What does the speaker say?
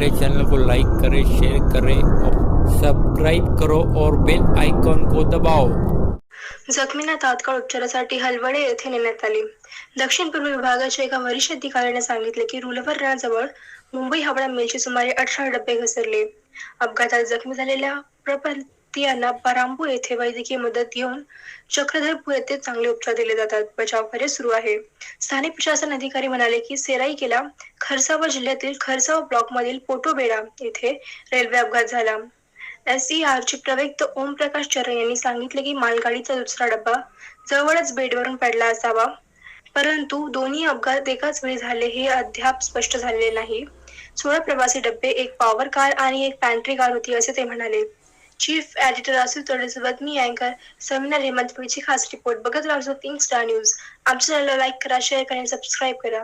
हमारे चैनल को लाइक करें शेयर करें और सब्सक्राइब करो और बेल आइकॉन को दबाओ। जखमींना तात्काळ उपचारासाठी हलवडे येथे नेण्यात आले. दक्षिण पूर्व विभागाच्या एका वरिष्ठ अधिकाऱ्याने सांगितले की रुलवर्णाजवळ मुंबई हावडा मेलचे सुमारे अठरा डबे घसरले. अपघातात जखमी झालेल्या यांना परांबू येथे वैद्यकीय मदत घेऊन चक्रधरपूर येथे चांगले उपचार दिले जातात. बचाव कार्य सुरू आहे. स्थानिक प्रशासन अधिकारी म्हणाले की सेराईकेला खरसावा जिल्ह्यातील खरसावा ब्लॉक मधील पोटोबेडा येथे रेल्वे अपघात झाला. एसईआर चे प्रवक्ते ओमप्रकाश चरण यांनी सांगितले की मालगाडीचा दुसरा डब्बा जवळच बेडवरून पडला असावा. परंतु दोन्ही अपघात एकाच वेळी झाले हे अद्याप स्पष्ट झालेले नाही. सोळा प्रवासी डब्बे एक पॉवर कार आणि एक पॅन्ट्री कार होती असे ते म्हणाले. चीफ एडिटर असेल तोडेसोबत मी अँकर समीना हेमंत पुढची खास रिपोर्ट बघत राहतो थिंग स्टार न्यूज आमच्या चॅनलला लाईक करा शेअर करा आणि सबस्क्राईब करा